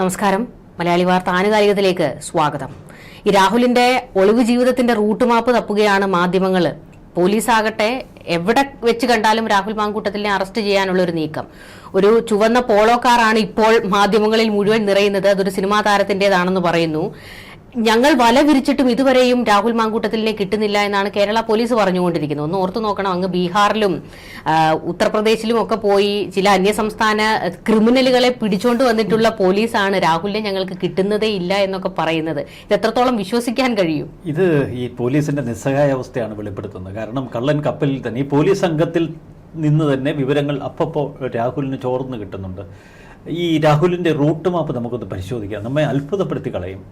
നമസ്കാരം. മലയാളി വാർത്ത ആനുകാലികത്തിലേക്ക് സ്വാഗതം. ഈ രാഹുലിന്റെ ഒളിവ് ജീവിതത്തിന്റെ റൂട്ട് മാപ്പ് തപ്പുകയാണ് മാധ്യമങ്ങൾ. പോലീസ് ആകട്ടെ എവിടെ വെച്ച് കണ്ടാലും രാഹുൽ മാങ്കൂട്ടത്തിനെ അറസ്റ്റ് ചെയ്യാനുള്ള ഒരു നീക്കം. ഒരു ചുവന്ന പോളോ കാറാണ് ഇപ്പോൾ മാധ്യമങ്ങളിൽ മുഴുവൻ നിറയുന്നത്. അതൊരു സിനിമാ താരത്തിന്റേതാണെന്ന് പറയുന്നു. ഞങ്ങൾ വല വിരിച്ചിട്ടും ഇതുവരെയും രാഹുൽ മാങ്കൂട്ടത്തിലിനെ കിട്ടുന്നില്ല എന്നാണ് കേരള പോലീസ് പറഞ്ഞുകൊണ്ടിരിക്കുന്നത്. ഒന്ന് ഓർത്തു നോക്കണം അങ്ങ് ബീഹാറിലും ഉത്തർപ്രദേശിലും ഒക്കെ പോയി ചില അന്യസംസ്ഥാന ക്രിമിനലുകളെ പിടിച്ചോണ്ട് വന്നിട്ടുള്ള പോലീസാണ് രാഹുലിനെ ഞങ്ങൾക്ക് കിട്ടുന്നതേ ഇല്ല എന്നൊക്കെ പറയുന്നത്. ഇത് എത്രത്തോളം വിശ്വസിക്കാൻ കഴിയും? ഇത് ഈ പോലീസിന്റെ നിസ്സഹായ അവസ്ഥയാണ് വെളിപ്പെടുത്തുന്നത്. കാരണം കള്ളൻ കപ്പലിൽ തന്നെ ഈ പോലീസ് സംഘത്തിൽ നിന്ന് തന്നെ വിവരങ്ങൾ അപ്പപ്പോ രാഹുലിന് ചോർന്ന് കിട്ടുന്നുണ്ട്. ഈ രാഹുലിന്റെ റൂട്ട് മാപ്പ് നമുക്കൊന്ന് പരിശോധിക്കാം. നമ്മെ അത്ഭുതപ്പെടുത്തി കളയും.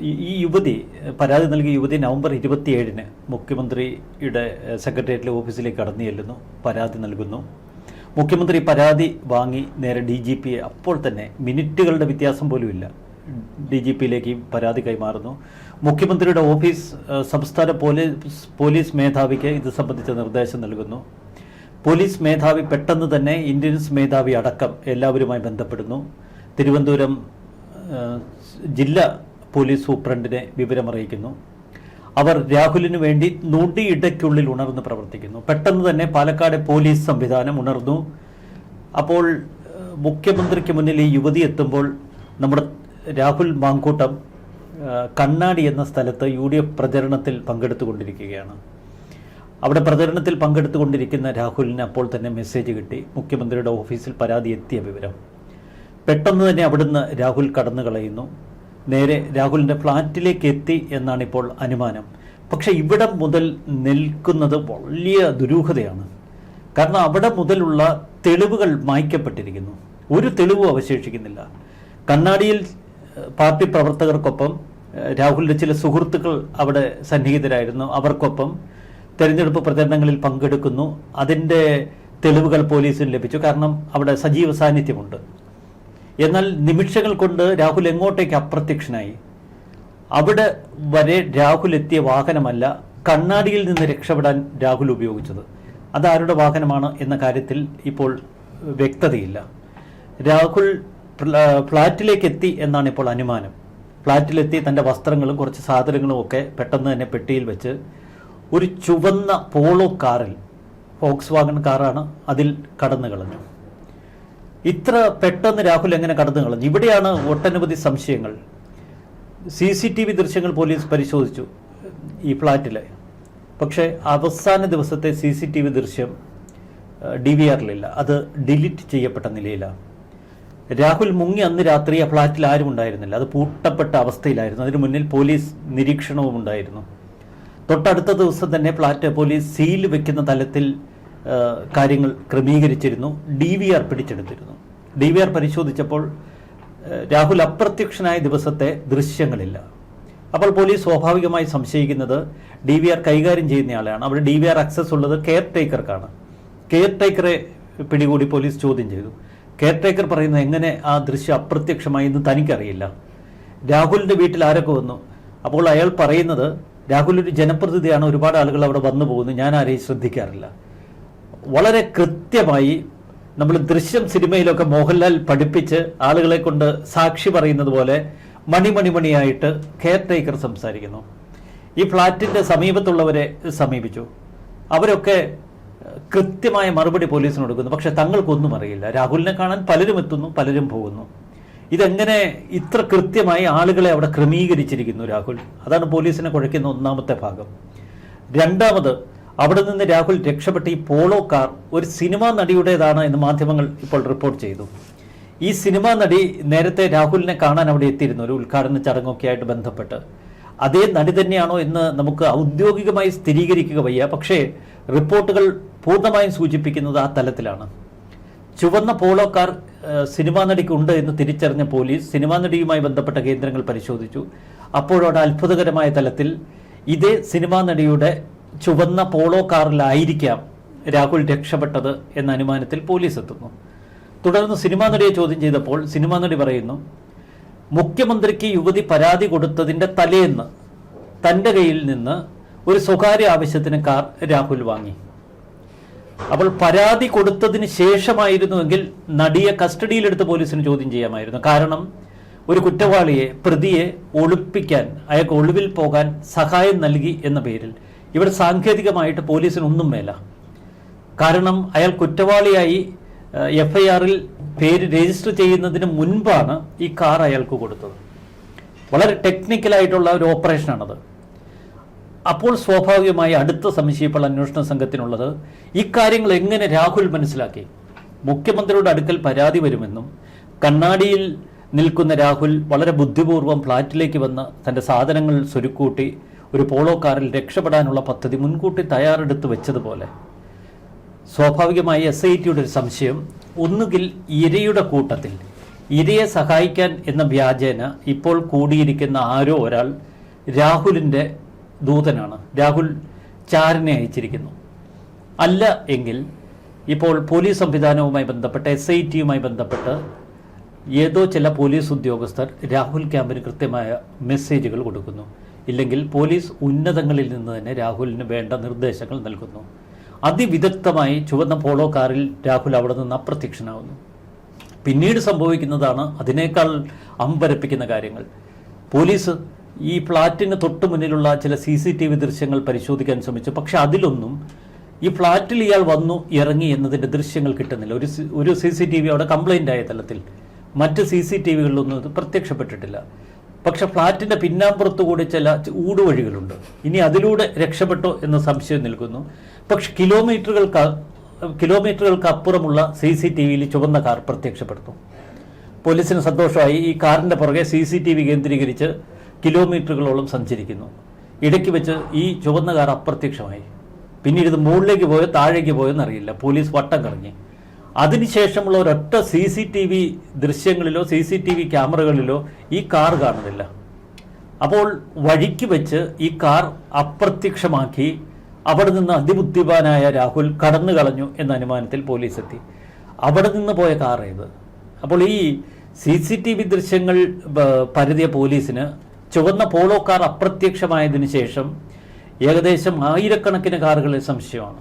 ഈ- യുവതി പരാതി നൽകിയ യുവതി നവംബർ ഇരുപത്തിയേഴിന് മുഖ്യമന്ത്രിയുടെ സെക്രട്ടേറിയറ്റിലെ ഓഫീസിലേക്ക് കടന്നു ചെല്ലുന്നു പരാതി നൽകുന്നു. മുഖ്യമന്ത്രി പരാതി വാങ്ങി നേരെ ഡി ജി പിയെ. അപ്പോൾ തന്നെ മിനിറ്റുകളുടെ വ്യത്യാസം പോലും ഇല്ല ഡി ജി പിയിലേക്ക് പരാതി കൈമാറുന്നു. മുഖ്യമന്ത്രിയുടെ ഓഫീസ് സംസ്ഥാന പോലീസ് പോലീസ് മേധാവിക്ക് ഇത് സംബന്ധിച്ച നിർദ്ദേശം നൽകുന്നു. പോലീസ് മേധാവി പെട്ടെന്ന് തന്നെ ഇന്റലിജൻസ് മേധാവി അടക്കം എല്ലാവരുമായി ബന്ധപ്പെടുന്നു. തിരുവനന്തപുരം ജില്ലാ പോലീസ് സൂപ്രണ്ടിനെ വിവരമറിയിക്കുന്നു. അവർ രാഹുലിനു വേണ്ടി നൊടിയിടയ്ക്കുള്ളിൽ ഉണർന്ന് പ്രവർത്തിക്കുന്നു. പെട്ടെന്ന് തന്നെ പാലക്കാട് പോലീസ് സംവിധാനം ഉണർന്നു. അപ്പോൾ മുഖ്യമന്ത്രിക്ക് മുന്നിൽ ഈ യുവതി എത്തുമ്പോൾ നമ്മുടെ രാഹുൽ മാങ്കൂട്ടം കണ്ണാടി എന്ന സ്ഥലത്ത് യു ഡി എഫ് പ്രചരണത്തിൽ പങ്കെടുത്തുകൊണ്ടിരിക്കുകയാണ്. അവിടെ പ്രചരണത്തിൽ പങ്കെടുത്തുകൊണ്ടിരിക്കുന്ന രാഹുലിന് അപ്പോൾ തന്നെ മെസ്സേജ് കിട്ടി. മുഖ്യമന്ത്രിയുടെ ഓഫീസിൽ പരാതി എത്തിയ വിവരം. പെട്ടെന്ന് തന്നെ അവിടുന്ന് രാഹുൽ കടന്നു കളയുന്നു നേരെ രാഹുലിന്റെ ഫ്ലാറ്റിലേക്ക് എത്തി എന്നാണ് ഇപ്പോൾ അനുമാനം. പക്ഷെ ഇവിടെ മുതൽ നിൽക്കുന്നത് വലിയ ദുരൂഹതയാണ്. കാരണം അവിടെ മുതലുള്ള തെളിവുകൾ മായ്ക്കപ്പെട്ടിരിക്കുന്നു. ഒരു തെളിവും അവശേഷിക്കുന്നില്ല. കണ്ണാടിയിൽ പാർട്ടി പ്രവർത്തകർക്കൊപ്പം രാഹുലിന്റെ ചില സുഹൃത്തുക്കൾ അവിടെ സന്നിഹിതരായിരുന്നു. അവർക്കൊപ്പം തെരഞ്ഞെടുപ്പ് പ്രചരണങ്ങളിൽ പങ്കെടുക്കുന്നു. അതിന്റെ തെളിവുകൾ പോലീസിന് ലഭിച്ചു. കാരണം അവിടെ സജീവ സാന്നിധ്യമുണ്ട്. എന്നാൽ നിമിഷങ്ങൾ കൊണ്ട് രാഹുൽ എങ്ങോട്ടേക്ക് അപ്രത്യക്ഷനായി? അവിടെ വരെ രാഹുൽ എത്തിയ വാഹനമല്ല കണ്ണാടിയിൽ നിന്ന് രക്ഷപ്പെടാൻ രാഹുൽ ഉപയോഗിച്ചത്. അത് ആരുടെ വാഹനമാണ് എന്ന കാര്യത്തിൽ ഇപ്പോൾ വ്യക്തതയില്ല. രാഹുൽ ഫ്ലാറ്റിലേക്ക് എത്തി എന്നാണ് ഇപ്പോൾ അനുമാനം. ഫ്ളാറ്റിലെത്തി തന്റെ വസ്ത്രങ്ങളും കുറച്ച് സാധനങ്ങളും ഒക്കെ പെട്ടെന്ന് തന്നെ പെട്ടിയിൽ വെച്ച് ഒരു ചുവന്ന പോളോ കാറിൽ ഫോക്സ് വാഗൺ കാറാണ് അതിൽ കടന്നു കളഞ്ഞു ഇത്ര പെട്ടെന്ന് രാഹുൽ എങ്ങനെ കടന്നു കളഞ്ഞു? ഇവിടെയാണ് ഒട്ടനവധി സംശയങ്ങൾ. സി സി ടി വി ദൃശ്യങ്ങൾ പോലീസ് പരിശോധിച്ചു ഈ ഫ്ലാറ്റിലെ. പക്ഷേ അവസാന ദിവസത്തെ സി സി ടി വി ദൃശ്യം ഡി വി ആറിലില്ല അത് ഡിലീറ്റ് ചെയ്യപ്പെട്ട നിലയിലാണ് രാഹുൽ മുങ്ങി അന്ന് രാത്രി ആ ഫ്ലാറ്റിൽ ആരും ഉണ്ടായിരുന്നില്ല. അത് പൂട്ടപ്പെട്ട അവസ്ഥയിലായിരുന്നു. അതിനു മുന്നിൽ പോലീസ് നിരീക്ഷണവും ഉണ്ടായിരുന്നു. തൊട്ടടുത്ത ദിവസം തന്നെ ഫ്ലാറ്റ് പോലീസ് സീൽ വെക്കുന്ന തലത്തിൽ കാര്യങ്ങൾ ക്രമീകരിച്ചിരുന്നു. ഡി വി ആർ പിടിച്ചെടുത്തിരുന്നു. ഡി വി ആർ പരിശോധിച്ചപ്പോൾ രാഹുൽ അപ്രത്യക്ഷനായ ദിവസത്തെ ദൃശ്യങ്ങളില്ല. അപ്പോൾ പോലീസ് സ്വാഭാവികമായി സംശയിക്കുന്നത് ഡി വി ആർ കൈകാര്യം ചെയ്യുന്നയാളെയാണ്. അവിടെ ഡി വി ആർ അക്സസ് ഉള്ളത് കെയർ ടേക്കർക്കാണ് കെയർ ടേക്കറെ പിടികൂടി പോലീസ് ചോദ്യം ചെയ്തു. കെയർ ടേക്കർ പറയുന്നത് എങ്ങനെ ആ ദൃശ്യം അപ്രത്യക്ഷമായി എന്ന് തനിക്കറിയില്ല. രാഹുലിന്റെ വീട്ടിൽ ആരൊക്കെ വന്നു? അപ്പോൾ അയാൾ പറയുന്നത് രാഹുൽ ഒരു ജനപ്രതിനിധിയാണ്. ഒരുപാട് ആളുകൾ അവിടെ വന്നു പോകുന്നു. ഞാൻ ആരെയും ശ്രദ്ധിക്കാറില്ല. വളരെ കൃത്യമായി നമ്മൾ ദൃശ്യം സിനിമയിലൊക്കെ മോഹൻലാൽ പഠിപ്പിച്ച് ആളുകളെ കൊണ്ട് സാക്ഷി പറയുന്നത് പോലെ മണിമണിമണിയായിട്ട് കെയർ ടേക്കർ സംസാരിക്കുന്നു. ഈ ഫ്ലാറ്റിന്റെ സമീപത്തുള്ളവരെ സമീപിച്ചു. അവരൊക്കെ കൃത്യമായ മറുപടി പോലീസിന് കൊടുക്കുന്നു. പക്ഷെ തങ്ങൾക്കൊന്നും അറിയില്ല. രാഹുലിനെ കാണാൻ പലരും എത്തുന്നു പലരും പോകുന്നു. ഇതെങ്ങനെ ഇത്ര കൃത്യമായി ആളുകളെ അവിടെ ക്രമീകരിച്ചിരിക്കുന്നു രാഹുൽ? അതാണ് പോലീസിനെ കുഴയ്ക്കുന്ന ഒന്നാമത്തെ ഭാഗം. രണ്ടാമത് അവിടെ നിന്ന് രാഹുൽ രക്ഷപ്പെട്ട ഈ പോളോ കാർ ഒരു സിനിമാ നടിയുടേതാണ് എന്ന് മാധ്യമങ്ങൾ ഇപ്പോൾ റിപ്പോർട്ട് ചെയ്തു. ഈ സിനിമാ നടി നേരത്തെ രാഹുലിനെ കാണാൻ അവിടെ എത്തിയിരുന്നു ഒരു ഉദ്ഘാടന ചടങ്ങൊക്കെ ആയിട്ട് ബന്ധപ്പെട്ട്. അതേ നടി തന്നെയാണോ എന്ന് നമുക്ക് ഔദ്യോഗികമായി സ്ഥിരീകരിക്കുക വയ്യ. പക്ഷേ റിപ്പോർട്ടുകൾ പൂർണമായും സൂചിപ്പിക്കുന്നത് ആ തലത്തിലാണ്. ചുവന്ന പോളോ കാർ സിനിമാ നടിക്കുണ്ട് എന്ന് തിരിച്ചറിഞ്ഞ പോലീസ് സിനിമാ നടിയുമായി ബന്ധപ്പെട്ട കേന്ദ്രങ്ങൾ പരിശോധിച്ചു. അപ്പോഴവിടെ അത്ഭുതകരമായ തലത്തിൽ ഇതേ സിനിമാ നടിയുടെ ചുവന്ന പോളോ കാറിലായിരിക്കാം രാഹുൽ രക്ഷപ്പെട്ടത് എന്ന അനുമാനത്തിൽ പോലീസ് എത്തുന്നു. തുടർന്ന് സിനിമാ നടിയെ ചോദ്യം ചെയ്തപ്പോൾ സിനിമാ നടി പറയുന്നു മുഖ്യമന്ത്രിക്ക് യുവതി പരാതി കൊടുത്തതിന്റെ തലേന്ന് തന്റെ കയ്യിൽ നിന്ന് ഒരു സ്വകാര്യ ആവശ്യത്തിന് കാർ രാഹുൽ വാങ്ങി. അപ്പോൾ പരാതി കൊടുത്തതിന് ശേഷമായിരുന്നുവെങ്കിൽ നടിയെ കസ്റ്റഡിയിലെടുത്ത് പോലീസിന് ചോദ്യം ചെയ്യാമായിരുന്നു. കാരണം ഒരു കുറ്റവാളിയെ പ്രതിയെ ഒളിപ്പിക്കാൻ അയാൾക്ക് ഒളിവിൽ പോകാൻ സഹായം നൽകി എന്ന പേരിൽ ഇവിടെ സാങ്കേതികമായിട്ട് പോലീസിന് ഒന്നും മേല. കാരണം അയാൾ കുറ്റവാളിയായി എഫ് ഐ ആറിൽ പേര് രജിസ്റ്റർ ചെയ്യുന്നതിന് മുൻപാണ് ഈ കാർ അയാൾക്ക് കൊടുത്തത്. വളരെ ടെക്നിക്കലായിട്ടുള്ള ഒരു ഓപ്പറേഷനാണത്. അപ്പോൾ സ്വാഭാവികമായി അടുത്ത സംശയം അന്വേഷണ സംഘത്തിനുള്ളത് ഇക്കാര്യങ്ങൾ എങ്ങനെ രാഹുൽ മനസ്സിലാക്കി? മുഖ്യമന്ത്രിയുടെ അടുക്കൽ പരാതി വരുമെന്നും കണ്ണാടിയിൽ നിൽക്കുന്ന രാഹുൽ വളരെ ബുദ്ധിപൂർവം ഫ്ളാറ്റിലേക്ക് വന്ന് തന്റെ സാധനങ്ങൾ സ്വരുക്കൂട്ടി ഒരു പോളോ കാറിൽ രക്ഷപ്പെടാനുള്ള പദ്ധതി മുൻകൂട്ടി തയ്യാറെടുത്ത് വെച്ചതുപോലെ. സ്വാഭാവികമായി എസ് ഐ ടിയുടെ ഒരു സംശയം ഒന്നുകിൽ ഇരയുടെ കൂട്ടത്തിൽ. ഇരയെ സഹായിക്കാൻ എന്ന വ്യാജേന ഇപ്പോൾ കൂടിയിരിക്കുന്ന ആരോ ഒരാൾ രാഹുലിന്റെ ദൂതനാണ്. രാഹുൽ ചാരനെ അയച്ചിരിക്കുന്നു. അല്ല എങ്കിൽ ഇപ്പോൾ പോലീസ് സംവിധാനവുമായി ബന്ധപ്പെട്ട് എസ് ഐ ടിയുമായി ബന്ധപ്പെട്ട് ഏതോ ചില പോലീസ് ഉദ്യോഗസ്ഥർ രാഹുൽ ക്യാമ്പിന് കൃത്യമായ മെസ്സേജുകൾ കൊടുക്കുന്നു. ഇല്ലെങ്കിൽ പോലീസ് ഉന്നതങ്ങളിൽ നിന്ന് തന്നെ രാഹുലിന് വേണ്ട നിർദ്ദേശങ്ങൾ നൽകുന്നു. അതിവിദഗ്ധമായി ചുവന്ന പോളോ കാറിൽ രാഹുൽ അവിടെ നിന്ന് അപ്രത്യക്ഷനാവുന്നു. പിന്നീട് സംഭവിക്കുന്നതാണ് അതിനേക്കാൾ അമ്പരപ്പിക്കുന്ന കാര്യങ്ങൾ. പോലീസ് ഈ ഫ്ളാറ്റിന് തൊട്ട് മുന്നിലുള്ള ചില സി സി ടി വി ദൃശ്യങ്ങൾ പരിശോധിക്കാൻ ശ്രമിച്ചു. പക്ഷെ അതിലൊന്നും ഈ ഫ്ളാറ്റിൽ ഇയാൾ വന്നു ഇറങ്ങി എന്നതിന്റെ ദൃശ്യങ്ങൾ കിട്ടുന്നില്ല. ഒരു ഒരു സി സി ടി വി അവിടെ കംപ്ലൈന്റ് ആയ തലത്തിൽ മറ്റ് സി സി ടി വികളിലൊന്നും ഇത് പ്രത്യക്ഷപ്പെട്ടിട്ടില്ല. പക്ഷെ ഫ്ളാറ്റിന്റെ പിന്നാമ്പുറത്ത് കൂടി ചില ഊടുവഴികളുണ്ട്. ഇനി അതിലൂടെ രക്ഷപ്പെട്ടോ എന്ന സംശയം നിൽക്കുന്നു. പക്ഷെ കിലോമീറ്ററുകൾക്ക് കിലോമീറ്ററുകൾക്ക് അപ്പുറമുള്ള സി സി ടി വിയിൽ ചുവന്ന കാർ പ്രത്യക്ഷപ്പെടുന്നു. പോലീസിന് സന്തോഷമായി ഈ കാറിന്റെ പുറകെ സി സി ടി വി കേന്ദ്രീകരിച്ച് കിലോമീറ്ററുകളോളം സഞ്ചരിക്കുന്നു. ഇടയ്ക്ക് വെച്ച് ഈ ചുവന്ന കാർ അപ്രത്യക്ഷമായി. പിന്നീട് ഇത് മുകളിലേക്ക് പോയോ താഴേക്ക് പോയോ എന്നറിയില്ല. പോലീസ് വട്ടം കറങ്ങി. അതിനുശേഷമുള്ള ഒരൊറ്റ സി സി ടി വി ദൃശ്യങ്ങളിലോ സി സി ടി വി ക്യാമറകളിലോ ഈ കാർ കാണുന്നില്ല. അപ്പോൾ വഴിക്ക് വെച്ച് ഈ കാർ അപ്രത്യക്ഷമാക്കി അവിടെ നിന്ന് അതിബുദ്ധിമാനായ രാഹുൽ കടന്നു കളഞ്ഞു എന്ന അനുമാനത്തിൽ പോലീസ് എത്തി അവിടെ നിന്ന് പോയ കാർ ഏത്? അപ്പോൾ ഈ സി സി ടി വി ദൃശ്യങ്ങൾ പരതിയ പോലീസിന് ചുവന്ന പോളോ കാർ അപ്രത്യക്ഷമായതിനു ശേഷം ഏകദേശം ആയിരക്കണക്കിന് കാറുകളിൽ സംശയമാണ്.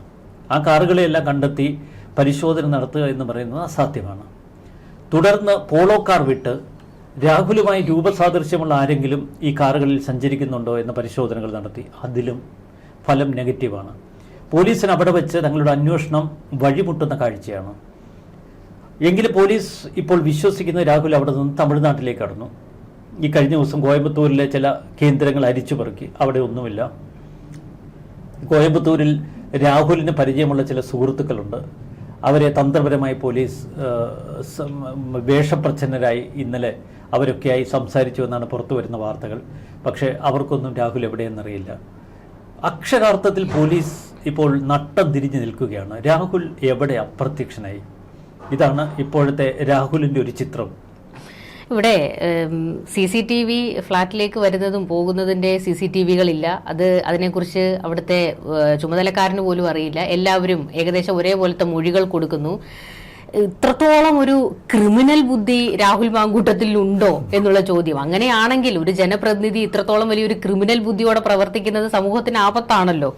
ആ കാറുകളെയെല്ലാം കണ്ടെത്തി പരിശോധന നടത്തുക എന്ന് പറയുന്നത് അസാധ്യമാണ്. തുടർന്ന് പോളോ കാർ വിട്ട് രാഹുലുമായി രൂപസാദൃശ്യമുള്ള ആരെങ്കിലും ഈ കാറുകളിൽ സഞ്ചരിക്കുന്നുണ്ടോ എന്ന പരിശോധനകൾ നടത്തി. അതിലും ഫലം നെഗറ്റീവാണ്. പോലീസിന് അവിടെ വെച്ച് തങ്ങളുടെ അന്വേഷണം വഴിമുട്ടുന്ന കാഴ്ചയാണ്. എങ്കിലും പോലീസ് ഇപ്പോൾ വിശ്വസിക്കുന്ന രാഹുൽ അവിടെ നിന്ന് തമിഴ്നാട്ടിലേക്ക് കടന്നു. ഈ കഴിഞ്ഞ ദിവസം കോയമ്പത്തൂരിലെ ചില കേന്ദ്രങ്ങൾ അരിച്ചു പെറുക്കി. അവിടെ ഒന്നുമില്ല. കോയമ്പത്തൂരിൽ രാഹുലിന് പരിചയമുള്ള ചില സുഹൃത്തുക്കളുണ്ട്. അവരെ തന്ത്രപരമായി പോലീസ് വേഷപ്രച്ഛന്നരായി ഇന്നലെ അവരൊക്കെയായി സംസാരിച്ചു എന്നാണ് പുറത്തു വരുന്ന വാർത്തകൾ. പക്ഷേ അവർക്കൊന്നും രാഹുൽ എവിടെയെന്നറിയില്ല. അക്ഷരാർത്ഥത്തിൽ പോലീസ് ഇപ്പോൾ നട്ടം തിരിഞ്ഞു നിൽക്കുകയാണ്. രാഹുൽ എവിടെ അപ്രത്യക്ഷനായി? ഇതാണ് ഇപ്പോഴത്തെ രാഹുലിന്റെ ഒരു ചിത്രം. ഇവിടെ സി സി ടി വി ഫ്ളാറ്റിലേക്ക് വരുന്നതും പോകുന്നതിന്റെ സി സി ടി വികളില്ല. അത് അതിനെക്കുറിച്ച് അവിടുത്തെ ചുമതലക്കാരന് പോലും അറിയില്ല. എല്ലാവരും ഏകദേശം ഒരേപോലത്തെ മൊഴികൾ കൊടുക്കുന്നു. ഇത്രത്തോളം ഒരു ക്രിമിനൽ ബുദ്ധി രാഹുൽ മാങ്കൂട്ടത്തിൽ ഉണ്ടോ എന്നുള്ള ചോദ്യം. അങ്ങനെയാണെങ്കിൽ ഒരു ജനപ്രതിനിധി ഇത്രത്തോളം വലിയൊരു ക്രിമിനൽ ബുദ്ധിയോടെ പ്രവർത്തിക്കുന്നത് സമൂഹത്തിന് ആപത്താണല്ലോ.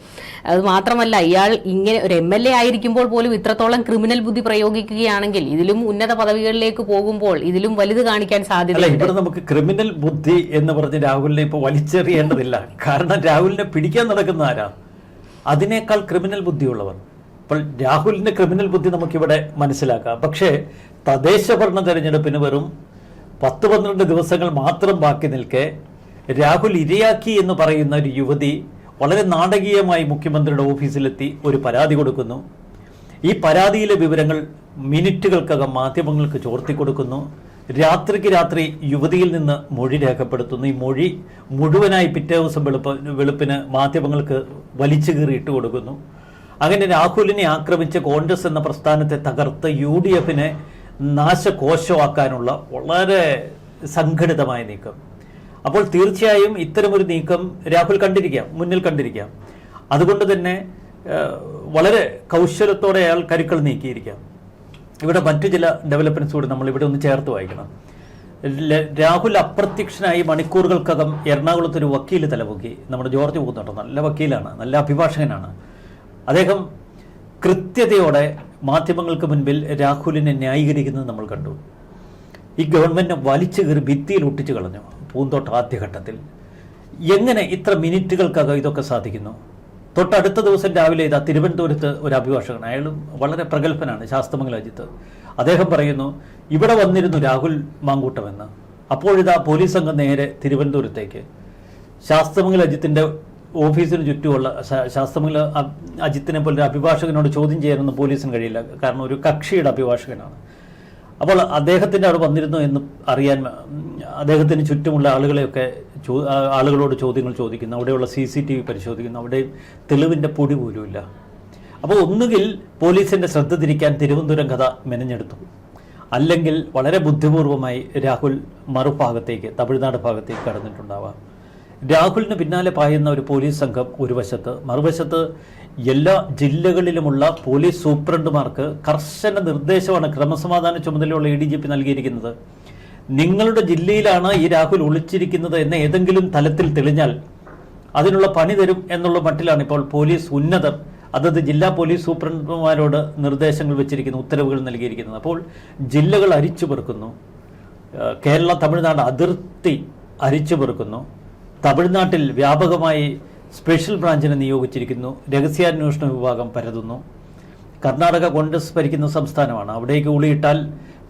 അത് മാത്രമല്ല ഇയാൾ ഇങ്ങനെ ഒരു എം എൽ എ ആയിരിക്കുമ്പോൾ പോലും ഇത്രത്തോളം ക്രിമിനൽ ബുദ്ധി പ്രയോഗിക്കുകയാണെങ്കിൽ ഇതിലും ഉന്നത പദവികളിലേക്ക് പോകുമ്പോൾ ഇതിലും വലുത് കാണിക്കാൻ സാധ്യത ഇവിടെ നമുക്ക് ക്രിമിനൽ ബുദ്ധി എന്ന് പറഞ്ഞ് രാഹുലിനെ ഇപ്പോൾ വലിച്ചെറിയേണ്ടതില്ല. കാരണം രാഹുലിനെ പിടിക്കാൻ നടക്കുന്ന ആരാ? അതിനേക്കാൾ ക്രിമിനൽ ബുദ്ധിയുള്ളവർ. അപ്പോൾ രാഹുലിന്റെ ക്രിമിനൽ ബുദ്ധി നമുക്കിവിടെ മനസ്സിലാക്കാം. പക്ഷേ തദ്ദേശ ഭരണ തെരഞ്ഞെടുപ്പിന് വെറും പത്ത് പന്ത്രണ്ട് ദിവസങ്ങൾ മാത്രം ബാക്കി നിൽക്കെ രാഹുൽ ഇരയാക്കി എന്ന് പറയുന്ന ഒരു യുവതി വളരെ നാടകീയമായി മുഖ്യമന്ത്രിയുടെ ഓഫീസിലെത്തി ഒരു പരാതി കൊടുക്കുന്നു. ഈ പരാതിയിലെ വിവരങ്ങൾ മിനിറ്റുകൾക്കകം മാധ്യമങ്ങൾക്ക് ചോർത്തി കൊടുക്കുന്നു. രാത്രിക്ക് രാത്രി യുവതിയിൽ നിന്ന് മൊഴി രേഖപ്പെടുത്തുന്നു. ഈ മൊഴി മുഴുവനായി പിറ്റേ ദിവസം വെളുപ്പ് വെളുപ്പിന് മാധ്യമങ്ങൾക്ക് വലിച്ചു കീറി ഇട്ട് കൊടുക്കുന്നു അങ്ങനെ രാഹുലിനെ ആക്രമിച്ച് കോൺഗ്രസ് എന്ന പ്രസ്ഥാനത്തെ തകർത്ത് യു ഡി എഫിനെ നാശകോശമാക്കാനുള്ള വളരെ സംഘടിതമായ നീക്കം. അപ്പോൾ തീർച്ചയായും ഇത്തരമൊരു നീക്കം രാഹുൽ കണ്ടിരിക്കാം മുന്നിൽ കണ്ടിരിക്കാം. അതുകൊണ്ട് തന്നെ വളരെ കൗശലത്തോടെ അയാൾ കരുക്കൾ നീക്കിയിരിക്കാം. ഇവിടെ മറ്റു ചില ഡെവലപ്മെന്റ്സ് കൂടി നമ്മൾ ഇവിടെ ഒന്ന് ചേർത്ത് വായിക്കണം. രാഹുൽ അപ്രത്യക്ഷനായി മണിക്കൂറുകൾക്കകം എറണാകുളത്ത് ഒരു വക്കീൽ തലപൊക്കി. നമ്മുടെ ജോർജ് പോകുന്നുണ്ടോ. നല്ല വക്കീലാണ് നല്ല അഭിഭാഷകനാണ്. അദ്ദേഹം കൃത്യതയോടെ മാധ്യമങ്ങൾക്ക് മുൻപിൽ രാഹുലിനെ ന്യായീകരിക്കുന്നത് നമ്മൾ കണ്ടു. ഈ ഗവൺമെന്റിനെ വലിച്ചു കയറി ഭിത്തിയിൽ ഒട്ടിച്ചു കളഞ്ഞു പൂന്തോട്ട ആദ്യഘട്ടത്തിൽ. എങ്ങനെ ഇത്ര മിനിറ്റുകൾക്കകം ഇതൊക്കെ സാധിക്കുന്നു? തൊട്ടടുത്ത ദിവസം രാവിലെ ഇതാ തിരുവനന്തപുരത്ത് ഒരു അഭിഭാഷകൻ അയാൾ വളരെ പ്രഗത്ഭനാണ് ശാസ്ത്രമംഗല അജിത്ത്. അദ്ദേഹം പറയുന്നു ഇവിടെ വന്നിരുന്നു രാഹുൽ മാങ്കൂട്ടമെന്ന്. അപ്പോഴിതാ പോലീസ് സംഘം നേരെ തിരുവനന്തപുരത്തേക്ക്. ശാസ്ത്രമംഗല അജിത്തിന്റെ ഓഫീസിന് ചുറ്റുമുള്ള ശാസ്ത്രമംഗല അജിത്തിനെ പോലെ ഒരു അഭിഭാഷകനോട് ചോദ്യം ചെയ്യാനൊന്നും പോലീസിന് കഴിയില്ല. കാരണം ഒരു കക്ഷിയുടെ അഭിഭാഷകനാണ്. അപ്പോൾ അദ്ദേഹത്തിന്റെ അവിടെ വന്നിരുന്നു എന്ന് അറിയാൻ അദ്ദേഹത്തിന് ചുറ്റുമുള്ള ആളുകളെയൊക്കെ ചോ- ആളുകളോട് ചോദ്യങ്ങൾ ചോദിക്കുന്നു. അവിടെയുള്ള സി സി ടി വി പരിശോധിക്കുന്നു. അവിടെ തെളിവിന്റെ പൊടി പോലുമില്ല. അപ്പോൾ ഒന്നുകിൽ പോലീസിന്റെ ശ്രദ്ധ തിരിക്കാൻ തിരുവനന്തപുരം കഥ മെനഞ്ഞെടുത്തു. അല്ലെങ്കിൽ വളരെ ബുദ്ധിപൂർവമായി രാഹുൽ മറുഭാഗത്തേക്ക് തമിഴ്നാട് ഭാഗത്തേക്ക് കടന്നിട്ടുണ്ടാവാം. രാഹുലിന് പിന്നാലെ പായുന്ന ഒരു പോലീസ് സംഘം ഒരു വശത്ത്. മറുവശത്ത് എല്ലാ ജില്ലകളിലുമുള്ള പോലീസ് സൂപ്രണ്ടുമാർക്ക് കർശന നിർദ്ദേശമാണ് ക്രമസമാധാന ചുമതലയുള്ള എ ഡി ജി പി നൽകിയിരിക്കുന്നത്. നിങ്ങളുടെ ജില്ലയിലാണ് ഈ രാഹുൽ ഒളിച്ചിരിക്കുന്നത് എന്ന ഏതെങ്കിലും തലത്തിൽ തെളിഞ്ഞാൽ അതിനുള്ള പണി തരും എന്നുള്ള മട്ടിലാണ് ഇപ്പോൾ പോലീസ് ഉന്നതർ അതത് ജില്ലാ പോലീസ് സൂപ്രണ്ടുമാരോട് നിർദ്ദേശങ്ങൾ വെച്ചിരിക്കുന്നു ഉത്തരവുകൾ നൽകിയിരിക്കുന്നത്. അപ്പോൾ ജില്ലകൾ അരിച്ചു പെറുക്കുന്നു കേരള തമിഴ്നാട് അതിർത്തി അരിച്ചു പെറുക്കുന്നു തമിഴ്നാട്ടിൽ വ്യാപകമായി സ്പെഷ്യൽ ബ്രാഞ്ചിനെ നിയോഗിച്ചിരിക്കുന്നു. രഹസ്യാന്വേഷണ വിഭാഗം പരതുന്നു. കർണാടക കോൺഗ്രസ് ഭരിക്കുന്ന സംസ്ഥാനമാണ്. അവിടേക്ക് ഉളിയിട്ടാൽ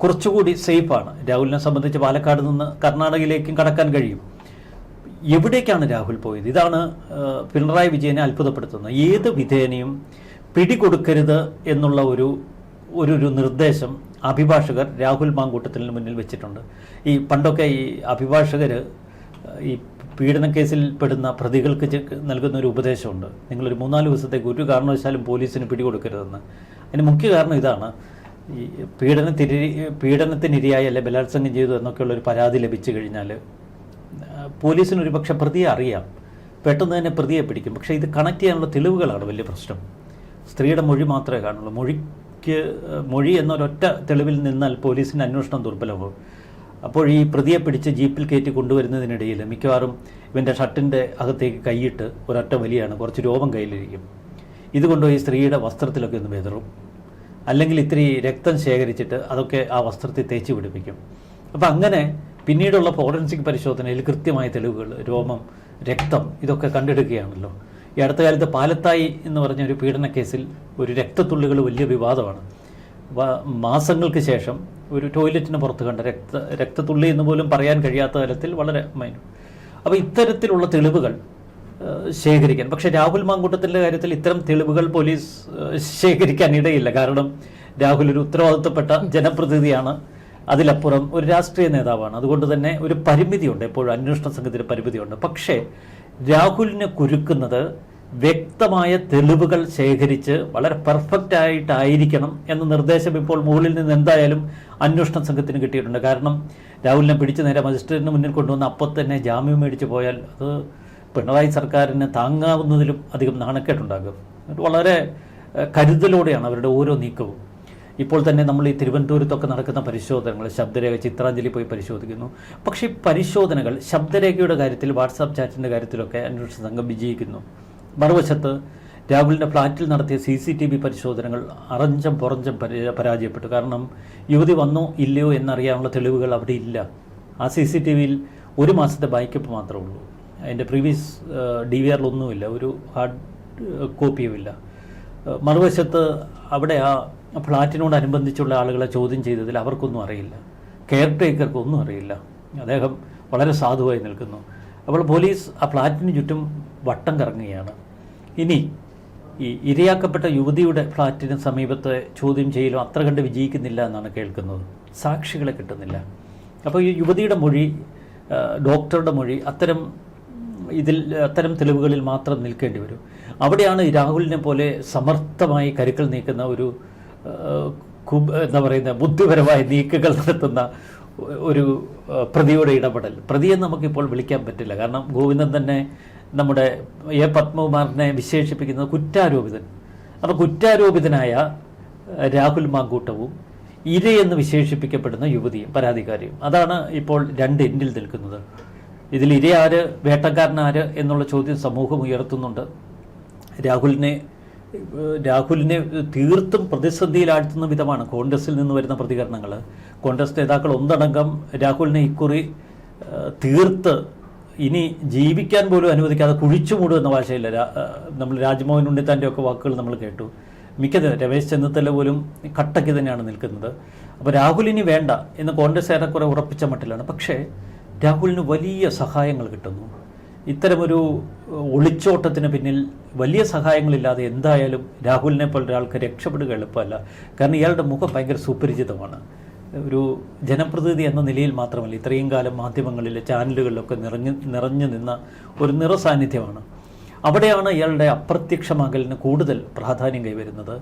കുറച്ചുകൂടി സേഫാണ്. രാഹുലിനെ സംബന്ധിച്ച് പാലക്കാട് നിന്ന് കർണാടകയിലേക്കും കടക്കാൻ കഴിയും. എവിടേക്കാണ് രാഹുൽ പോയത്? ഇതാണ് പിണറായി വിജയനെ അത്ഭുതപ്പെടുത്തുന്നത്. ഏത് വിധേനയും പിടികൊടുക്കരുത് എന്നുള്ള ഒരു ഒരു നിർദ്ദേശം അഭിഭാഷകർ രാഹുൽ മാങ്കൂട്ടത്തിന് മുന്നിൽ വെച്ചിട്ടുണ്ട്. ഈ പണ്ടൊക്കെ ഈ അഭിഭാഷകർ ഈ പീഡന കേസിൽ പെടുന്ന പ്രതികൾക്ക് നൽകുന്ന ഒരു ഉപദേശമുണ്ട്. നിങ്ങളൊരു മൂന്നാൽ ദിവസത്തേക്ക് ഒരു കാരണവശാലും പോലീസിന് പിടികൊടുക്കരുതെന്ന്. അതിന് മുഖ്യ കാരണം ഇതാണ്. ഈ പീഡനത്തിരി പീഡനത്തിനിരയായി അല്ലെ ബലാത്സംഗം ചെയ്തു എന്നൊക്കെയുള്ള ഒരു പരാതി ലഭിച്ചു കഴിഞ്ഞാൽ പോലീസിന് ഒരു പക്ഷെ പ്രതിയെ അറിയാം. പെട്ടെന്ന് തന്നെ പ്രതിയെ പിടിക്കും. പക്ഷേ ഇത് കണക്ട് ചെയ്യാനുള്ള തെളിവുകളാണ് വലിയ പ്രശ്നം. സ്ത്രീയുടെ മൊഴി മാത്രമേ കാണുള്ളൂ. മൊഴിക്ക് മൊഴി എന്നൊരൊറ്റ തെളിവിൽ നിന്നാൽ പോലീസിന്റെ അന്വേഷണം ദുർബലമാവും അപ്പോൾ ഈ പ്രതിയെ പിടിച്ച് ജീപ്പിൽ കയറ്റി കൊണ്ടുവരുന്നതിനിടയിൽ മിക്കവാറും ഇവന്റെ ഷർട്ടിന്റെ അകത്തേക്ക് കൈയിട്ട് ഒരൊറ്റ വലിയാണ് കുറച്ച് രോമം കയ്യിലിരിക്കും. ഇതുകൊണ്ട് ഈ സ്ത്രീയുടെ വസ്ത്രത്തിലൊക്കെ ഒന്ന് ബെതറും അല്ലെങ്കിൽ ഇത്തിരി രക്തം ശേഖരിച്ചിട്ട് അതൊക്കെ ആ വസ്ത്രത്തിൽ തേച്ച് പിടിപ്പിക്കും. അപ്പം അങ്ങനെ പിന്നീടുള്ള ഫോറൻസിക് പരിശോധനയിൽ കൃത്യമായ തെളിവുകൾ രോമം രക്തം ഇതൊക്കെ കണ്ടെടുക്കുകയാണല്ലോ. ഈ അടുത്ത കാലത്ത് പാലത്തായി എന്ന് പറഞ്ഞ ഒരു പീഡന കേസിൽ ഒരു രക്തത്തുള്ളികൾ വലിയ വിവാദമാണ്. മാസങ്ങൾക്ക് ശേഷം ഒരു ടോയ്ലറ്റിന് പുറത്ത് കണ്ട രക്ത രക്തത്തുള്ളി എന്ന് പോലും പറയാൻ കഴിയാത്ത തരത്തിൽ വളരെ മൈനു അപ്പോൾ ഇത്തരത്തിലുള്ള തെളിവുകൾ ശേഖരിക്കാൻ. പക്ഷേ രാഹുൽ മാങ്കൂട്ടത്തിന്റെ കാര്യത്തിൽ ഇത്തരം തെളിവുകൾ പോലീസ് ശേഖരിക്കാൻ ഇടയില്ല. കാരണം രാഹുൽ ഒരു ഉത്തരവാദിത്തപ്പെട്ട ജനപ്രതിനിധിയാണ്. അതിലപ്പുറം ഒരു രാഷ്ട്രീയ നേതാവാണ്. അതുകൊണ്ട് തന്നെ ഒരു പരിമിതിയുണ്ട്. എപ്പോഴും അന്വേഷണ സംഘത്തിന് പരിമിതിയുണ്ട്. പക്ഷേ രാഹുലിനെ കുരുക്കുന്നത് വ്യക്തമായ തെളിവുകൾ ശേഖരിച്ച് വളരെ പെർഫെക്റ്റ് ആയിട്ടായിരിക്കണം എന്ന നിർദ്ദേശം ഇപ്പോൾ മുകളിൽ നിന്ന് എന്തായാലും അന്വേഷണ സംഘത്തിന് കിട്ടിയിട്ടുണ്ട്. കാരണം രാഹുലിനെ പിടിച്ചു നേരെ മജിസ്ട്രേറ്റിന് മുന്നിൽ കൊണ്ടുവന്ന് അപ്പോൾ തന്നെ ജാമ്യം മേടിച്ച് പോയാൽ അത് പിണറായി സർക്കാരിന് താങ്ങാവുന്നതിലും അധികം നാണക്കേട്ടുണ്ടാകും വളരെ കരുതലോടെയാണ് അവരുടെ ഓരോ നീക്കവും. ഇപ്പോൾ തന്നെ നമ്മൾ ഈ തിരുവനന്തപുരത്തൊക്കെ നടക്കുന്ന പരിശോധനകൾ ശബ്ദരേഖ ചിത്രാഞ്ജലി പോയി പരിശോധിക്കുന്നു. പക്ഷേ പരിശോധനകൾ ശബ്ദരേഖയുടെ കാര്യത്തിൽ വാട്സാപ്പ് ചാറ്റിന്റെ കാര്യത്തിലൊക്കെ അന്വേഷണ സംഘം വിജയിക്കുന്നു. മറുവശത്ത് രാഹുലിന്റെ ഫ്ലാറ്റിൽ നടത്തിയ സി സി ടി വി പരിശോധനകൾ അറഞ്ചം പുറഞ്ചം പരാജയപ്പെട്ടു. കാരണം യുവതി വന്നോ ഇല്ലയോ എന്നറിയാനുള്ള തെളിവുകൾ അവിടെ ഇല്ല. ആ സി സി ടി വിയിൽ ഒരു മാസത്തെ ബൈക്കപ്പ് മാത്രമേ ഉള്ളൂ. അതിന്റെ പ്രീവിയസ് ഡി വി ആറിലൊന്നുമില്ല. ഒരു ഹാർഡ് കോപ്പിയുമില്ല. മറുവശത്ത് അവിടെ ആ ഫ്ലാറ്റിനോടനുബന്ധിച്ചുള്ള ആളുകളെ ചോദ്യം ചെയ്തതിൽ അവർക്കൊന്നും അറിയില്ല. കെയർ ടേക്കർക്ക് ഒന്നും അറിയില്ല. അദ്ദേഹം വളരെ സാധുവായി നിൽക്കുന്നു. അപ്പോൾ പോലീസ് ആ ഫ്ലാറ്റിന് ചുറ്റും വട്ടം കറങ്ങുകയാണ്. ഇനി ഈ ഇരയാക്കപ്പെട്ട യുവതിയുടെ ഫ്ലാറ്റിന് സമീപത്തെ ചോദ്യം ചെയ്യലും അത്ര കണ്ട് വിജയിക്കുന്നില്ല എന്നാണ് കേൾക്കുന്നത്. സാക്ഷികളെ കിട്ടുന്നില്ല. അപ്പോൾ ഈ യുവതിയുടെ മൊഴി ഡോക്ടറുടെ മൊഴി അത്തരം ഇതിൽ അത്തരം തെളിവുകളിൽ മാത്രം നിൽക്കേണ്ടി വരും. അവിടെയാണ് രാഹുലിനെ പോലെ സമർത്ഥമായി കരുക്കൾ നീക്കുന്ന ഒരു എന്താ പറയുന്ന ബുദ്ധിപരമായ നീക്കുകൾ നടത്തുന്ന ഒരു പ്രതിയുടെ ഇടപെടൽ. പ്രതിയെ നമുക്കിപ്പോൾ വിളിക്കാൻ പറ്റില്ല. കാരണം ഗോവിന്ദൻ തന്നെ നമ്മുടെ എ പത്മകുമാറിനെ വിശേഷിപ്പിക്കുന്നത് കുറ്റാരോപിതൻ. അപ്പോൾ കുറ്റാരോപിതനായ രാഹുൽ മാങ്കൂട്ടവും ഇര എന്ന് വിശേഷിപ്പിക്കപ്പെടുന്ന യുവതിയും പരാതിക്കാരിയും. അതാണ് ഇപ്പോൾ രണ്ട് എൻഡിൽ നിൽക്കുന്നത്. ഇതിൽ ഇര ആര് വേട്ടക്കാരനാര് എന്നുള്ള ചോദ്യം സമൂഹം ഉയർത്തുന്നുണ്ട്. രാഹുലിനെ രാഹുലിനെ തീർത്തും പ്രതിസന്ധിയിലാഴ്ത്തുന്ന വിധമാണ് കോൺഗ്രസിൽ നിന്ന് വരുന്ന പ്രതികരണങ്ങൾ കോൺഗ്രസ് നേതാക്കൾ ഒന്നടങ്കം രാഹുലിനെ ഇക്കുറി തീർത്ത് ഇനി ജീവിക്കാൻ പോലും അനുവദിക്കാതെ കുഴിച്ചു മൂടും എന്ന ഭാഷയില്ല നമ്മൾ രാജ്മോഹൻ ഉണ്ണിത്താന്റെ ഒക്കെ വാക്കുകൾ നമ്മൾ കേട്ടു. മിക്കത് രമേശ് ചെന്നിത്തല പോലും കട്ടയ്ക്ക് തന്നെയാണ് നിൽക്കുന്നത്. അപ്പോൾ രാഹുൽ ഇനി വേണ്ട എന്ന് കോൺഗ്രസ് ഏറെക്കുറെ ഉറപ്പിച്ച മട്ടിലാണ്. പക്ഷേ രാഹുലിന് വലിയ സഹായങ്ങൾ കിട്ടുന്നു. ഇത്തരമൊരു ഒളിച്ചോട്ടത്തിന് പിന്നിൽ വലിയ സഹായങ്ങളില്ലാതെ എന്തായാലും രാഹുലിനെ പോലെ ഒരാൾക്ക് രക്ഷപ്പെടുക എളുപ്പമല്ല. കാരണം ഇയാളുടെ മുഖം ഭയങ്കര സുപരിചിതമാണ്. ഒരു ജനപ്രതിനിധി എന്ന നിലയിൽ മാത്രമല്ല ഇത്രയും കാലം മാധ്യമങ്ങളിൽ ചാനലുകളിലൊക്കെ നിറഞ്ഞു നിറഞ്ഞു നിന്ന ഒരു നിറസാന്നിധ്യമാണ്. അവിടെയാണ് ഇയാളുടെ അപ്രത്യക്ഷമാകലിന് കൂടുതൽ പ്രാധാന്യം കൈവരുന്നത്.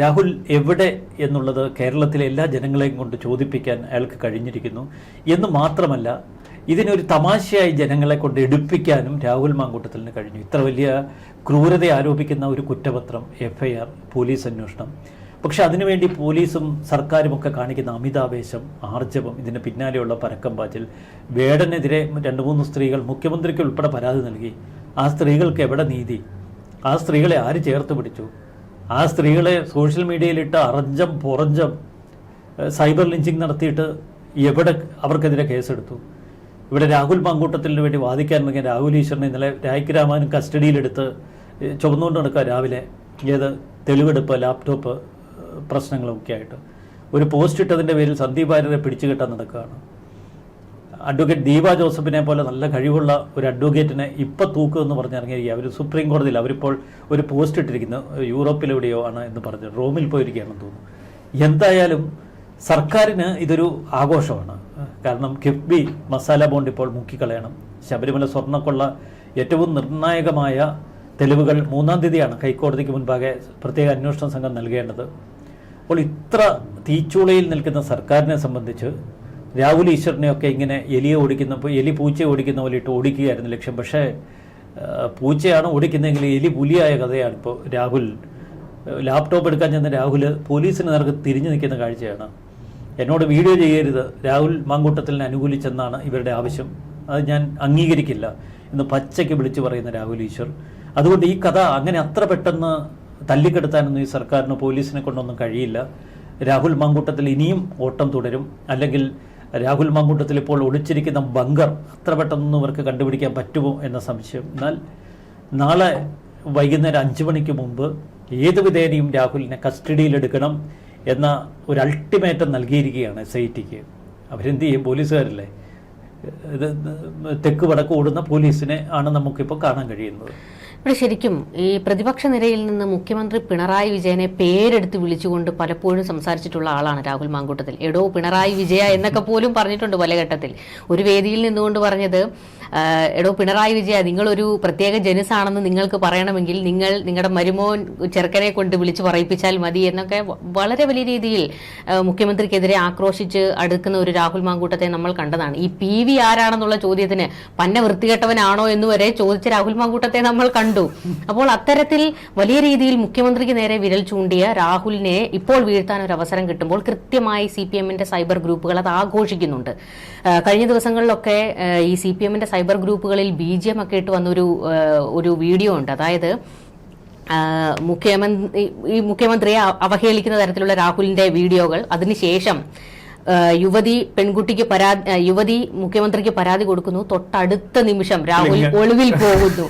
രാഹുൽ എവിടെ എന്നുള്ളത് കേരളത്തിലെ എല്ലാ ജനങ്ങളെയും കൊണ്ട് ചോദിപ്പിക്കാൻ അയാൾക്ക് കഴിഞ്ഞിരിക്കുന്നു. എന്ന് മാത്രമല്ല ഇതിനൊരു തമാശയായി ജനങ്ങളെ കൊണ്ട് എടുപ്പിക്കാനും രാഹുൽ മാങ്കൂട്ടത്തിന് കഴിഞ്ഞു. ഇത്ര വലിയ ക്രൂരത ആരോപിക്കുന്ന ഒരു കുറ്റപത്രം എഫ്ഐആർ പോലീസ് അന്വേഷണം. പക്ഷെ അതിനുവേണ്ടി പോലീസും സർക്കാരും ഒക്കെ കാണിക്കുന്ന അമിതാവേശം ആർജവം ഇതിന് പിന്നാലെയുള്ള പരക്കം പാച്ചിൽ വേടനെതിരെ രണ്ട് മൂന്ന് സ്ത്രീകൾ മുഖ്യമന്ത്രിക്ക് ഉൾപ്പെടെ പരാതി നൽകി. ആ സ്ത്രീകൾക്ക് എവിടെ നീതി? ആ സ്ത്രീകളെ ആര് ചേർത്ത് പിടിച്ചു? ആ സ്ത്രീകളെ സോഷ്യൽ മീഡിയയിലിട്ട് അറഞ്ചം പുറഞ്ചം സൈബർ ലിഞ്ചിങ് നടത്തിയിട്ട് എവിടെ അവർക്കെതിരെ കേസെടുത്തു? ഇവിടെ രാഹുൽ മാങ്കൂട്ടത്തിന് വേണ്ടി വാദിക്കാൻ രാഹുൽ ഈശ്വറിനെ ഇന്നലെ രായ്ക്ക് രാമാനും കസ്റ്റഡിയിലെടുത്ത് ചുമന്നുകൊണ്ട് നടക്കുക രാവിലെ. ഏത് തെളിവെടുപ്പ് ലാപ്ടോപ്പ് പ്രശ്നങ്ങളൊക്കെ ആയിട്ട്. ഒരു പോസ്റ്റ് ഇട്ടതിന്റെ പേരിൽ സന്ദീപ് ആര്യരെ പിടിച്ചു കെട്ടാൻ നടക്കുകയാണ്. അഡ്വക്കേറ്റ് ദീപ ജോസഫിനെ പോലെ നല്ല കഴിവുള്ള ഒരു അഡ്വക്കേറ്റിനെ ഇപ്പം തൂക്കും എന്ന് പറഞ്ഞിറങ്ങിയിരിക്കുക അവർ സുപ്രീം കോടതിയിൽ അവരിപ്പോൾ ഒരു പോസ്റ്റ് ഇട്ടിരിക്കുന്നു. യൂറോപ്പിലെവിടെയോ ആണ് എന്ന് പറഞ്ഞ് റോമിൽ പോയിരിക്കുകയാണെന്ന് തോന്നുന്നു. എന്തായാലും സർക്കാരിന് ഇതൊരു ആഘോഷമാണ്. കാരണം കിഫ്ബി മസാല ബോണ്ട് ഇപ്പോൾ മുക്കിക്കളയണം. ശബരിമല സ്വർണക്കൊള്ള ഏറ്റവും നിർണായകമായ തെളിവുകൾ മൂന്നാം തീയതിയാണ് ഹൈക്കോടതിക്ക് മുൻപാകെ പ്രത്യേക അന്വേഷണ സംഘം നൽകേണ്ടത്. അപ്പോൾ ഇത്ര തീച്ചുളയിൽ നിൽക്കുന്ന സർക്കാരിനെ സംബന്ധിച്ച് രാഹുൽ ഈശ്വറിനെയൊക്കെ ഇങ്ങനെ എലിയെ ഓടിക്കുന്നപ്പോൾ എലി പൂച്ചയെ ഓടിക്കുന്ന പോലെ ഇട്ട് ഓടിക്കുകയായിരുന്നു ലക്ഷ്യം. പക്ഷേ പൂച്ചയാണ് ഓടിക്കുന്നതെങ്കിൽ എലി പുലിയായ കഥയാണ് ഇപ്പോൾ രാഹുൽ. ലാപ്ടോപ്പ് എടുക്കാൻ ചെന്ന രാഹുൽ പോലീസിന് നേർക്ക് തിരിഞ്ഞു നിൽക്കുന്ന കാഴ്ചയാണ്. എന്നോട് വീഡിയോ ചെയ്യരുത്. രാഹുൽ മാങ്കൂട്ടത്തിലിനെ അനുകൂലിച്ചെന്നാണ് ഇവരുടെ ആവശ്യം. അത് ഞാൻ അംഗീകരിക്കില്ല എന്ന് പച്ചയ്ക്ക് വിളിച്ചു പറയുന്ന രാഹുൽ ഈശ്വർ. അതുകൊണ്ട് ഈ കഥ അങ്ങനെ അത്ര പെട്ടെന്ന് തല്ലിക്കെടുത്താനൊന്നും ഈ സർക്കാരിനോ പോലീസിനെ കൊണ്ടൊന്നും കഴിയില്ല. രാഹുൽ മാങ്കൂട്ടത്തിൽ ഇനിയും ഓട്ടം തുടരും. അല്ലെങ്കിൽ രാഹുൽ മാങ്കൂട്ടത്തിൽ ഇപ്പോൾ ഒളിച്ചിരിക്കുന്ന ബങ്കർ അത്ര പെട്ടെന്നൊന്നും ഇവർക്ക് കണ്ടുപിടിക്കാൻ പറ്റുമോ എന്ന സംശയം. എന്നാൽ നാളെ വൈകുന്നേരം അഞ്ചു മണിക്ക് മുമ്പ് ഏത് വിധേനയും രാഹുലിനെ കസ്റ്റഡിയിലെടുക്കണം എന്ന ഒരു അൾട്ടിമേറ്റം നൽകിയിരിക്കുകയാണ് എസ് ഐ ടിക്ക് അവരെന്ത് ചെയ്യും? പോലീസുകാരല്ലേ? ഇത് തെക്ക് വടക്ക് ഓടുന്ന പോലീസിനെ ആണ് നമുക്കിപ്പോൾ കാണാൻ കഴിയുന്നത്. ഇവിടെ ശരിക്കും ഈ പ്രതിപക്ഷ നിരയിൽ നിന്ന് മുഖ്യമന്ത്രി പിണറായി വിജയനെ പേരെടുത്ത് വിളിച്ചുകൊണ്ട് പലപ്പോഴും സംസാരിച്ചിട്ടുള്ള ആളാണ് രാഹുൽ മാങ്കൂട്ടത്തിൽ. എടോ പിണറായി വിജയ എന്നൊക്കെ പോലും പറഞ്ഞിട്ടുണ്ട് പല ഘട്ടത്തിൽ ഒരു വേദിയിൽ നിന്നുകൊണ്ട് പറഞ്ഞത് എടോ പിണറായി വിജയ നിങ്ങളൊരു പ്രത്യേക ജനുസാണെന്ന് നിങ്ങൾക്ക് പറയണമെങ്കിൽ നിങ്ങൾ നിങ്ങളുടെ മരുമോൻ ചെറുക്കനെ കൊണ്ട് വിളിച്ചു പറയിപ്പിച്ചാൽ മതി എന്നൊക്കെ വളരെ വലിയ രീതിയിൽ മുഖ്യമന്ത്രിക്കെതിരെ ആക്രോശിച്ച് അടുക്കുന്ന ഒരു രാഹുൽ മാങ്കൂട്ടത്തെ നമ്മൾ കണ്ടതാണ്. ഈ പി വി ആരാണെന്നുള്ള ചോദ്യത്തിന് പന്ന വൃത്തികെട്ടവനാണോ എന്ന് വരെ ചോദിച്ച രാഹുൽ മാങ്കൂട്ടത്തെ നമ്മൾ കണ്ടു. അപ്പോൾ അത്തരത്തിൽ വലിയ രീതിയിൽ മുഖ്യമന്ത്രിക്ക് നേരെ വിരൽ ചൂണ്ടിയ രാഹുലിനെ ഇപ്പോൾ വീഴ്ത്താൻ ഒരു അവസരം കിട്ടുമ്പോൾ കൃത്യമായി സി പി എമ്മിന്റെ സൈബർ ഗ്രൂപ്പുകൾ അത് ആഘോഷിക്കുന്നുണ്ട്. കഴിഞ്ഞ ദിവസങ്ങളിലൊക്കെ ഈ സി പി എമ്മിന്റെ സൈബർ ഗ്രൂപ്പുകളിൽ ബി ജി എം ഒക്കെ ഇട്ട് വന്നൊരു ഒരു വീഡിയോ ഉണ്ട്. അതായത് മുഖ്യമന്ത്രി ഈ മുഖ്യമന്ത്രിയെ അവഹേളിക്കുന്ന തരത്തിലുള്ള രാഹുലിന്റെ വീഡിയോകൾ. അതിനുശേഷം യുവതി പെൺകുട്ടിക്ക് പരാതി യുവതി മുഖ്യമന്ത്രിക്ക് പരാതി കൊടുക്കുന്നു. തൊട്ടടുത്ത നിമിഷം രാഹുൽ ഒളിവിൽ പോകുന്നു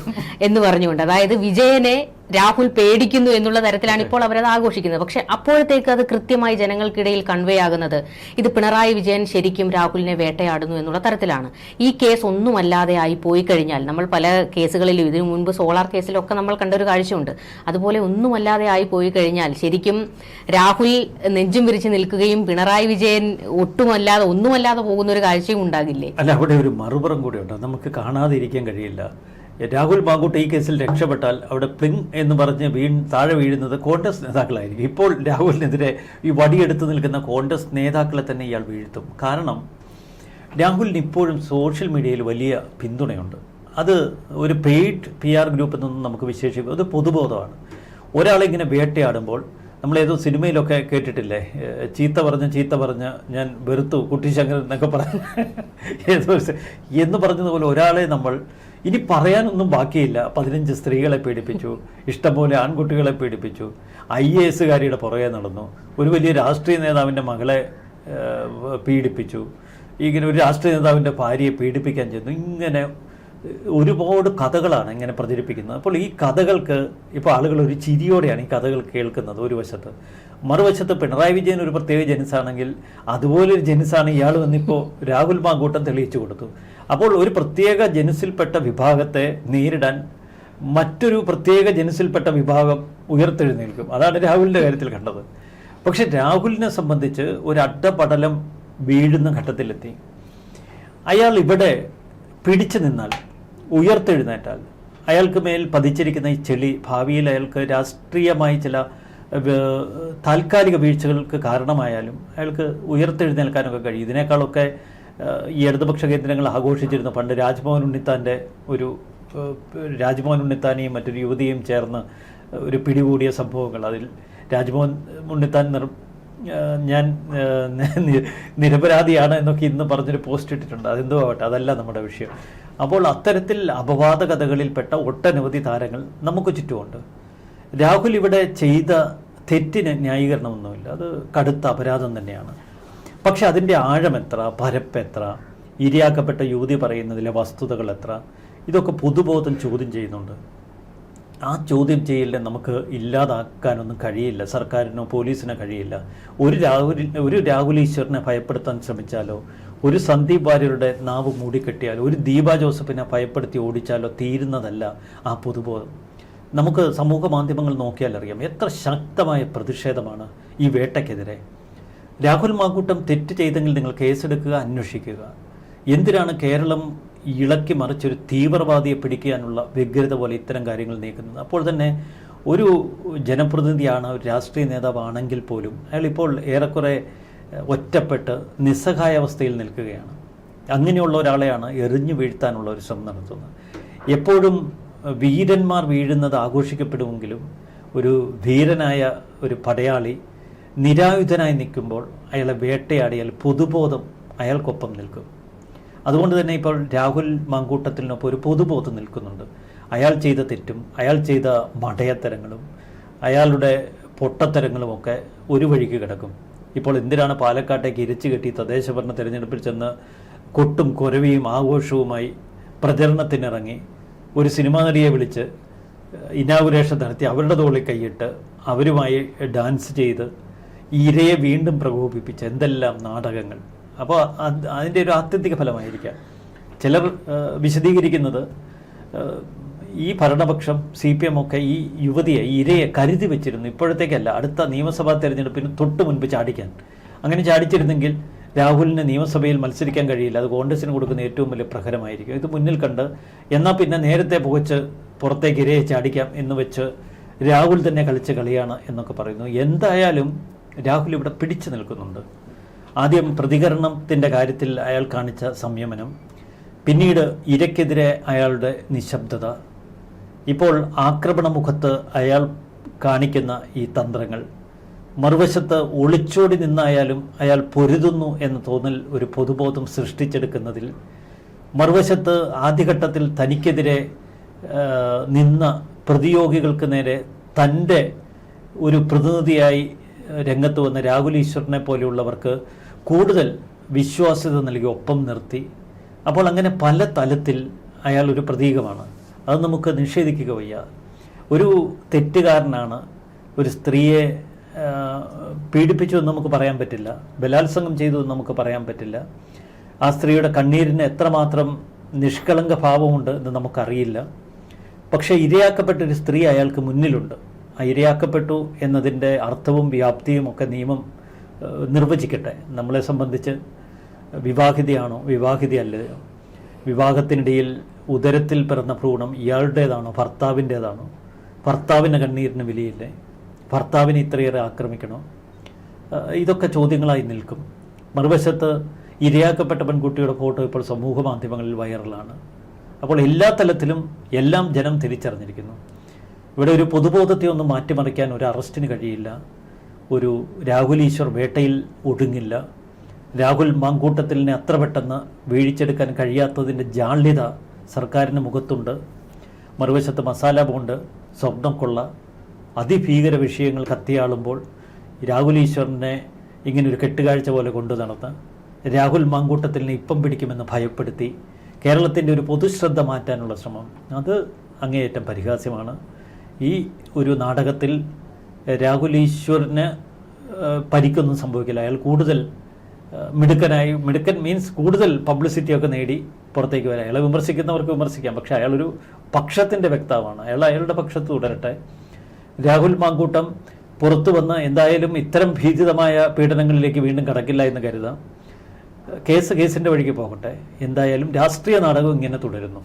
എന്ന് പറഞ്ഞുകൊണ്ട്. അതായത് വിജയനെ രാഹുൽ പേടിക്കുന്നു എന്നുള്ള തരത്തിലാണ് ഇപ്പോൾ അവരത് ആഘോഷിക്കുന്നത്. പക്ഷെ അപ്പോഴത്തേക്ക് അത് കൃത്യമായി ജനങ്ങൾക്കിടയിൽ കൺവേ ആകുന്നത് ഇത് പിണറായി വിജയൻ ശരിക്കും രാഹുലിനെ വേട്ടയാടുന്നു എന്നുള്ള തരത്തിലാണ്. ഈ കേസ് ഒന്നുമല്ലാതെ ആയി പോയി കഴിഞ്ഞാൽ നമ്മൾ പല കേസുകളിലും ഇതിനു മുൻപ് സോളാർ കേസിലൊക്കെ നമ്മൾ കണ്ട ഒരു കാഴ്ചയുണ്ട്. അതുപോലെ ഒന്നുമല്ലാതെ ആയി പോയി കഴിഞ്ഞാൽ ശരിക്കും രാഹുൽ നെഞ്ചും വിരിച്ച് നിൽക്കുകയും പിണറായി വിജയൻ ഒട്ടുമല്ലാതെ ഒന്നുമല്ലാതെ പോകുന്ന ഒരു കാഴ്ചയും ഉണ്ടാകില്ലേ? അല്ല അവിടെ ഒരു മറുപുറം ഉണ്ട്. നമുക്ക് കാണാതിരിക്കാൻ കഴിയില്ല. രാഹുൽ മാങ്കൂട്ട് ഈ കേസിൽ രക്ഷപ്പെട്ടാൽ അവിടെ പ്ലിങ് എന്ന് പറഞ്ഞ് വീൺ താഴെ വീഴുന്നത് കോൺഗ്രസ് നേതാക്കളായിരിക്കും. ഇപ്പോൾ രാഹുലിനെതിരെ ഈ വടിയെടുത്ത് നിൽക്കുന്ന കോൺഗ്രസ് നേതാക്കളെ തന്നെ ഇയാൾ വീഴ്ത്തും. കാരണം രാഹുലിന് ഇപ്പോഴും സോഷ്യൽ മീഡിയയിൽ വലിയ പിന്തുണയുണ്ട്. അത് ഒരു പെയ്ഡ് പി ആർ ഗ്രൂപ്പ് എന്നൊന്നും നമുക്ക് വിശേഷിക്കും അത് പൊതുബോധമാണ്. ഒരാളെ ഇങ്ങനെ വേട്ടയാടുമ്പോൾ നമ്മളേതോ സിനിമയിലൊക്കെ കേട്ടിട്ടില്ലേ? ചീത്ത പറഞ്ഞ് ചീത്ത പറഞ്ഞ് ഞാൻ വെറുത്തു കുട്ടിശങ്കരൻ എന്നൊക്കെ പറഞ്ഞ്. ഏതോ എന്ന് പറഞ്ഞതുപോലെ ഒരാളെ നമ്മൾ ഇനി പറയാനൊന്നും ബാക്കിയില്ല. പതിനഞ്ച് സ്ത്രീകളെ പീഡിപ്പിച്ചു. ഇഷ്ടംപോലെ ആൺകുട്ടികളെ പീഡിപ്പിച്ചു. ഐ എ എസുകാരിയുടെ പുറകെ നടന്നു. ഒരു വലിയ രാഷ്ട്രീയ നേതാവിന്റെ മകളെ പീഡിപ്പിച്ചു. ഇങ്ങനെ ഒരു രാഷ്ട്രീയ നേതാവിന്റെ ഭാര്യയെ പീഡിപ്പിക്കാൻ ചെന്നു. ഇങ്ങനെ ഒരുപാട് കഥകളാണ് ഇങ്ങനെ പ്രചരിപ്പിക്കുന്നത്. അപ്പോൾ ഈ കഥകൾക്ക് ഇപ്പോൾ ആളുകൾ ഒരു ചിരിയോടെയാണ് ഈ കഥകൾ കേൾക്കുന്നത് ഒരു വശത്ത്. മറുവശത്ത് പിണറായി വിജയൻ ഒരു പ്രത്യേക ജനുസാണെങ്കിൽ അതുപോലൊരു ജനുസാണ് ഇയാൾ വന്നിപ്പോൾ രാഹുൽ മാങ്കൂട്ടം തെളിയിച്ചു കൊടുത്തു. അപ്പോൾ ഒരു പ്രത്യേക ജനുസിൽപ്പെട്ട വിഭാഗത്തെ നേരിടാൻ മറ്റൊരു പ്രത്യേക ജനുസിൽപ്പെട്ട വിഭാഗം ഉയർത്തെഴുന്നേൽക്കും. അതാണ് രാഹുലിന്റെ കാര്യത്തിൽ കണ്ടത്. പക്ഷെ രാഹുലിനെ സംബന്ധിച്ച് ഒരു അട്ടപടലം വീഴുന്ന ഘട്ടത്തിലെത്തി. അയാൾ ഇവിടെ പിടിച്ചു നിന്നാൽ ഉയർത്തെഴുന്നേറ്റാൽ അയാൾക്ക് മേൽ പതിച്ചിരിക്കുന്ന ഈ ചെളി ഭാവിയിൽ അയാൾക്ക് രാഷ്ട്രീയമായി ചില താൽക്കാലിക വീഴ്ചകൾക്ക് കാരണമായാലും അയാൾക്ക് ഉയർത്തെഴുന്നേൽക്കാനൊക്കെ കഴിയും. ഇതിനേക്കാളൊക്കെ ഈ ഇടതുപക്ഷ കേന്ദ്രങ്ങൾ ആഘോഷിച്ചിരുന്ന പണ്ട് രാജ്മോഹൻ ഉണ്ണിത്താന്റെ ഒരു രാജ്ഭവൻ ഉണ്ണിത്താനെയും മറ്റൊരു യുവതിയും ചേർന്ന് ഒരു പിടികൂടിയ സംഭവങ്ങൾ. അതിൽ രാജ്മോഹൻ ഉണ്ണിത്താൻ നിർ ഞാൻ നിരപരാധിയാണ് എന്നൊക്കെ ഇന്ന് പറഞ്ഞൊരു പോസ്റ്റ് ഇട്ടിട്ടുണ്ട്. അതെന്തോ ആവട്ടെ അതല്ല നമ്മുടെ വിഷയം. അപ്പോൾ അത്തരത്തിൽ അപവാദ കഥകളിൽപ്പെട്ട ഒട്ടനവധി താരങ്ങൾ നമുക്ക് ചുറ്റുമുണ്ട്. രാഹുൽ ഇവിടെ ചെയ്ത തെറ്റിന് ന്യായീകരണമൊന്നുമില്ല. അത് കടുത്ത അപരാധം തന്നെയാണ്. പക്ഷെ അതിന്റെ ആഴം എത്ര പരപ്പ് എത്ര ഇരയാക്കപ്പെട്ട യുവതി പറയുന്നതിലെ വസ്തുതകൾ എത്ര ഇതൊക്കെ പൊതുബോധം ചോദ്യം ചെയ്യുന്നുണ്ട്. ആ ചോദ്യം ചെയ്യലിനെ നമുക്ക് ഇല്ലാതാക്കാനൊന്നും കഴിയില്ല സർക്കാരിനോ പോലീസിനോ കഴിയില്ല. ഒരു രാഹുൽ ഒരു രാഹുൽ ഈശ്വറിനെ ഭയപ്പെടുത്താൻ ശ്രമിച്ചാലോ ഒരു സന്ദീപ് വാര്യരുടെ നാവ് മൂടിക്കെട്ടിയാലോ ഒരു ദീപ ജോസഫിനെ ഭയപ്പെടുത്തി ഓടിച്ചാലോ തീരുന്നതല്ല ആ പൊതുബോധം. നമുക്ക് സമൂഹ മാധ്യമങ്ങൾ നോക്കിയാൽ അറിയാം എത്ര ശക്തമായ പ്രതിഷേധമാണ് ഈ വേട്ടയ്ക്കെതിരെ. രാഹുൽ മാക്കൂട്ടം തെറ്റ് ചെയ്തെങ്കിൽ നിങ്ങൾ കേസെടുക്കുക അന്വേഷിക്കുക. എന്തിനാണ് കേരളം ഇളക്കി മറിച്ചൊരു തീവ്രവാദിയെ പിടിക്കാനുള്ള വ്യഗ്രത പോലെ ഇത്തരം കാര്യങ്ങൾ നീക്കുന്നത്? അപ്പോൾ തന്നെ ഒരു ജനപ്രതിനിധിയാണ് ഒരു രാഷ്ട്രീയ നേതാവാണെങ്കിൽ പോലും അയാൾ ഇപ്പോൾ ഏറെക്കുറെ ഒറ്റപ്പെട്ട് നിസ്സഹായാവസ്ഥയിൽ നിൽക്കുകയാണ്. അങ്ങനെയുള്ള ഒരാളെയാണ് എറിഞ്ഞു വീഴ്ത്താനുള്ള ഒരു ശ്രമം നടത്തുന്നത്. എപ്പോഴും വീരന്മാർ വീഴുന്നത് ആഘോഷിക്കപ്പെടുമെങ്കിലും ഒരു ധീരനായ ഒരു പടയാളി നിരായുധനായി നിൽക്കുമ്പോൾ അയാളെ വേട്ടയാടിയാൽ പൊതുബോധം അയാൾക്കൊപ്പം നിൽക്കും. അതുകൊണ്ട് തന്നെ ഇപ്പോൾ രാഹുൽ മങ്കൂട്ടത്തിനൊപ്പം ഒരു പൊതുബോധം നിൽക്കുന്നുണ്ട്. അയാൾ ചെയ്ത തെറ്റും അയാൾ ചെയ്ത മടയത്തരങ്ങളും അയാളുടെ പൊട്ടത്തരങ്ങളും ഒക്കെ ഒരു വഴിക്ക് കിടക്കും. ഇപ്പോൾ എന്തിനാണ് പാലക്കാട്ടേക്ക് ഇരിച്ചു കെട്ടി തദ്ദേശഭരണ തെരഞ്ഞെടുപ്പിൽ ചെന്ന് കൊട്ടും കുരവിയും ആഘോഷവുമായി പ്രചരണത്തിനിറങ്ങി ഒരു സിനിമാ നടിയെ വിളിച്ച് ഇനാഗുരേഷൻ നടത്തി അവരുടെ തോളിൽ കൈയിട്ട് അവരുമായി ഡാൻസ് ചെയ്ത് ഇരയെ വീണ്ടും പ്രകോപിപ്പിച്ച എന്തെല്ലാം നാടകങ്ങൾ? അപ്പോൾ അത് അതിന്റെ ഒരു ആത്യന്തിക ഫലമായിരിക്കാം. ചിലർ വിശദീകരിക്കുന്നത് ഈ ഭരണപക്ഷം സി പി എം ഒക്കെ ഈ യുവതിയെ ഇരയെ കരുതി വെച്ചിരുന്നു. ഇപ്പോഴത്തേക്കല്ല അടുത്ത നിയമസഭാ തെരഞ്ഞെടുപ്പിന് തൊട്ട് മുൻപ് ചാടിക്കാൻ. അങ്ങനെ ചാടിച്ചിരുന്നെങ്കിൽ രാഹുലിന് നിയമസഭയിൽ മത്സരിക്കാൻ കഴിയില്ല. അത് കോൺഗ്രസിന് കൊടുക്കുന്ന ഏറ്റവും വലിയ പ്രഹരമായിരിക്കും. ഇത് മുന്നിൽ കണ്ട് എന്നാൽ പിന്നെ നേരത്തെ പുകച്ച് പുറത്തേക്ക് ഇരയെ ചാടിക്കാം എന്ന് വെച്ച് രാഹുൽ തന്നെ കളിച്ച കളിയാണ് എന്നൊക്കെ പറയുന്നു. എന്തായാലും രാഹുൽ ഇവിടെ പിടിച്ചു നിൽക്കുന്നുണ്ട്. ആദ്യം പ്രതികരണത്തിന്റെ കാര്യത്തിൽ അയാൾ കാണിച്ച സംയമനം പിന്നീട് ഇരയ്ക്കെതിരെ അയാളുടെ നിശബ്ദത. ഇപ്പോൾ ആക്രമണമുഖത്ത് അയാൾ കാണിക്കുന്ന ഈ തന്ത്രങ്ങൾ. മറുവശത്ത് ഒളിച്ചോടി നിന്നായാലും അയാൾ പൊരുതുന്നു എന്ന് തോന്നൽ ഒരു പൊതുബോധം സൃഷ്ടിച്ചെടുക്കുന്നതിൽ മറുവശത്ത് ആദ്യഘട്ടത്തിൽ തനിക്കെതിരെ നിന്ന പ്രതിയോഗികൾക്ക് നേരെ തന്റെ ഒരു പ്രതിനിധിയായി രംഗത്ത് വന്ന രാഹുൽ ഈശ്വറിനെ പോലെയുള്ളവർക്ക് കൂടുതൽ വിശ്വാസ്യത നൽകി ഒപ്പം നിർത്തി. അപ്പോൾ അങ്ങനെ പല തലത്തിൽ അയാൾ ഒരു പ്രതീകമാണ്. അത് നമുക്ക് നിഷേധിക്കുക വയ്യ. ഒരു തെറ്റുകാരനാണ് ഒരു സ്ത്രീയെ പീഡിപ്പിച്ചു എന്ന് നമുക്ക് പറയാൻ പറ്റില്ല. ബലാത്സംഗം ചെയ്തു എന്ന് നമുക്ക് പറയാൻ പറ്റില്ല. ആ സ്ത്രീയുടെ കണ്ണീരിന് എത്രമാത്രം നിഷ്കളങ്ക ഭാവമുണ്ട് എന്ന് നമുക്കറിയില്ല. പക്ഷേ ഇരയാക്കപ്പെട്ട ഒരു സ്ത്രീ അയാൾക്ക് മുന്നിലുണ്ട്. ഇരയാക്കപ്പെട്ടു എന്നതിന്റെ അർത്ഥവും വ്യാപ്തിയും ഒക്കെ നിയമം നിർവചിക്കട്ടെ. നമ്മളെ സംബന്ധിച്ച് വിവാഹിതയാണോ വിവാഹിതയല്ലയോ വിവാഹത്തിനിടയിൽ ഉദരത്തിൽ പിറന്ന ഭ്രൂണം ഇയാളുടേതാണോ ഭർത്താവിന്റേതാണോ? ഭർത്താവിന്റെ കണ്ണീരിന് വിലയില്ലേ? ഭർത്താവിനെ ഇത്രയേറെ ആക്രമിക്കണോ? ഇതൊക്കെ ചോദ്യങ്ങളായി നിൽക്കും. മറുവശത്ത് ഇരയാക്കപ്പെട്ട പെൺകുട്ടിയുടെ ഫോട്ടോ ഇപ്പോൾ സമൂഹ മാധ്യമങ്ങളിൽ വൈറലാണ്. അപ്പോൾ എല്ലാ തലത്തിലും എല്ലാം ജനം തിരിച്ചറിഞ്ഞിരിക്കുന്നു. ഇവിടെ ഒരു പൊതുബോധത്തെ ഒന്ന് മാറ്റിമറിക്കാൻ ഒരു അറസ്റ്റിന് കഴിയില്ല. ഒരു രാഹുൽ ഈശ്വർ വേട്ടയിൽ ഒടുങ്ങില്ല. രാഹുൽ മാങ്കൂട്ടത്തിലിനെ അത്ര പെട്ടെന്ന് വീഴിച്ചെടുക്കാൻ കഴിയാത്തതിന്റെ ജാള്യത സർക്കാരിന് മുഖത്തുണ്ട്. മറുവശത്ത് മസാല ബോണ്ട് സ്വപ്നം കൊള്ള അതിഭീകര വിഷയങ്ങൾ കത്തിയാളുമ്പോൾ രാഹുൽ ഈശ്വറിനെ ഇങ്ങനെ ഒരു കെട്ടുകാഴ്ച പോലെ കൊണ്ടു നടന്ന് രാഹുൽ മാങ്കൂട്ടത്തിലിനെ ഇപ്പം പിടിക്കുമെന്ന് ഭയപ്പെടുത്തി കേരളത്തിന്റെ ഒരു പൊതുശ്രദ്ധ മാറ്റാനുള്ള ശ്രമം. അത് അങ്ങേയറ്റം പരിഹാസ്യമാണ്. ഈ ഒരു നാടകത്തിൽ രാഹുൽ ഈശ്വറിന് പരിക്കൊന്നും സംഭവിക്കില്ല. അയാൾ കൂടുതൽ മിടുക്കനായി മിടുക്കൻ മീൻസ് കൂടുതൽ പബ്ലിസിറ്റിയൊക്കെ നേടി പുറത്തേക്ക് വരാം. അയാളെ വിമർശിക്കുന്നവർക്ക് വിമർശിക്കാം. പക്ഷേ അയാളൊരു പക്ഷത്തിന്റെ വ്യക്താവാണ്. അയാൾ അയാളുടെ പക്ഷത്ത് തുടരട്ടെ. രാഹുൽ മാങ്കൂട്ടം പുറത്തു വന്ന് എന്തായാലും ഇത്തരം ഭീതിതമായ പീഡനങ്ങളിലേക്ക് വീണ്ടും കടക്കില്ല എന്ന് കരുതാം. കേസ് കേസിന്റെ വഴിക്ക് പോകട്ടെ. എന്തായാലും രാഷ്ട്രീയ നാടകം ഇങ്ങനെ തുടരുന്നു.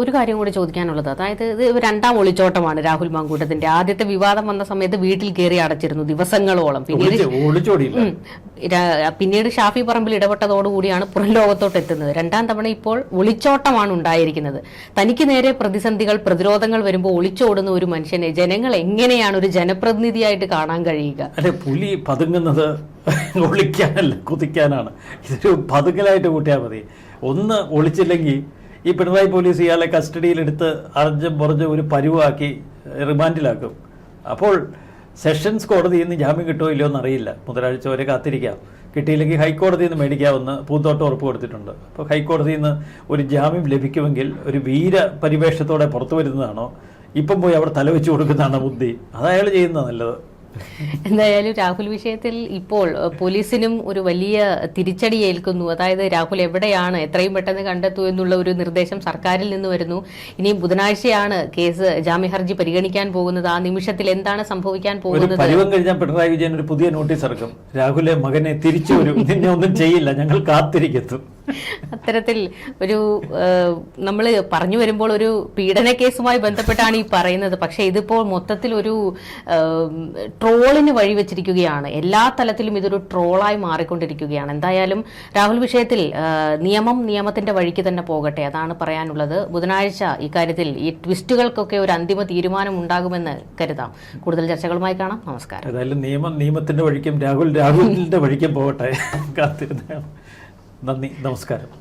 ഒരു കാര്യം കൂടി ചോദിക്കാനുള്ളത്. അതായത് ഇത് രണ്ടാം ഒളിച്ചോട്ടമാണ് രാഹുൽ മാങ്കൂട്ടത്തിന്റെ. ആദ്യത്തെ വിവാദം വന്ന സമയത്ത് വീട്ടിൽ കയറി അടച്ചിരുന്നു ദിവസങ്ങളോളം. പിന്നീട് പിന്നീട് ഷാഫി പറമ്പിൽ ഇടപെട്ടതോടുകൂടിയാണ് പുറം ലോകത്തോട്ട് എത്തുന്നത്. രണ്ടാം തവണ ഇപ്പോൾ ഒളിച്ചോട്ടമാണ് ഉണ്ടായിരിക്കുന്നത്. തനിക്ക് നേരെ പ്രതിസന്ധികൾ പ്രതിരോധങ്ങൾ വരുമ്പോൾ ഒളിച്ചോടുന്ന ഒരു മനുഷ്യനെ ജനങ്ങൾ എങ്ങനെയാണ് ഒരു ജനപ്രതിനിധിയായിട്ട് കാണാൻ കഴിയുക? അതെ പുലി പതുങ്ങുന്നത് ഒളിക്കാനല്ല കുതിക്കാനാണ്. ഇതൊരു പതുങ്ങലായിട്ട് കൂട്ടിയാൽ മതി. ഒന്ന് ഒളിച്ചില്ലെങ്കിൽ ഈ പിണറായി പോലീസ് ഇയാളെ കസ്റ്റഡിയിലെടുത്ത് അറിഞ്ഞും പുറഞ്ഞും ഒരു പരുവാക്കി റിമാൻഡിലാക്കും. അപ്പോൾ സെഷൻസ് കോടതിയിൽ നിന്ന് ജാമ്യം കിട്ടുമോ ഇല്ലയോ എന്നറിയില്ല. മുതലാഴ്ച വരെ കാത്തിരിക്കാം. കിട്ടിയില്ലെങ്കിൽ ഹൈക്കോടതിയിൽ നിന്ന് മേടിക്കാമെന്ന് പൂന്തോട്ടം ഉറപ്പ് കൊടുത്തിട്ടുണ്ട്. അപ്പോൾ ഹൈക്കോടതിയിൽ നിന്ന് ഒരു ജാമ്യം ലഭിക്കുമെങ്കിൽ ഒരു വീര പരിവേഷത്തോടെ പുറത്തു വരുന്നതാണോ? ഇപ്പം പോയി അവിടെ തലവെച്ച് കൊടുക്കുന്നതാണോ ബുദ്ധി? അത് അയാൾ ചെയ്യുന്നത് നല്ലത്. എന്തായാലും രാഹുൽ വിഷയത്തിൽ ഇപ്പോൾ പോലീസിനും ഒരു വലിയ തിരിച്ചടി ഏൽക്കുന്നു. അതായത് രാഹുൽ എവിടെയാണ് എത്രയും പെട്ടെന്ന് കണ്ടെത്തൂ എന്നുള്ള ഒരു നിർദ്ദേശം സർക്കാരിൽ നിന്ന് വരുന്നു. ഇനി ബുധനാഴ്ചയാണ് കേസ് ജാമ്യഹർജി പരിഗണിക്കാൻ പോകുന്നത്. ആ നിമിഷത്തിൽ എന്താണ് സംഭവിക്കാൻ പോകുന്നത്? പരുവം കഴിഞ്ഞാൽ പിണറായി വിജയൻ ഒരു പുതിയ നോട്ടീസ് ഇറക്കും. രാഹുലെ മകനെ തിരിച്ചു വരും നിന്നെ ഒന്നും ചെയ്യില്ല. ഞങ്ങൾ കാത്തിരിക്കുന്നു അത്തരത്തിൽ ഒരു നമ്മൾ പറഞ്ഞു വരുമ്പോൾ ഒരു പീഡന കേസുമായി ബന്ധപ്പെട്ടാണ് ഈ പറയുന്നത്. പക്ഷേ ഇതിപ്പോൾ മൊത്തത്തിൽ ഒരു ട്രോളിന് വഴിവെച്ചിരിക്കുകയാണ് എല്ലാ തലത്തിലും ഇതൊരു ട്രോളായി മാറിക്കൊണ്ടിരിക്കുകയാണ്. എന്തായാലും രാഹുൽ വിഷയത്തിൽ നിയമം നിയമത്തിന്റെ വഴിക്ക് തന്നെ പോകട്ടെ അതാണ് പറയാനുള്ളത്. ബുധനാഴ്ച ഇക്കാര്യത്തിൽ ഈ ട്വിസ്റ്റുകൾക്കൊക്കെ ഒരു അന്തിമ തീരുമാനം ഉണ്ടാകുമെന്ന് കരുതാം. കൂടുതൽ ചർച്ചകളുമായി കാണാം. നമസ്കാരം. നിയമം നിയമത്തിന്റെ വഴിക്കും രാഹുൽ രാഹുലിന്റെ വഴിക്കും പോകട്ടെ. കാത്തിരുന്ന. നന്ദി നമസ്കാരം.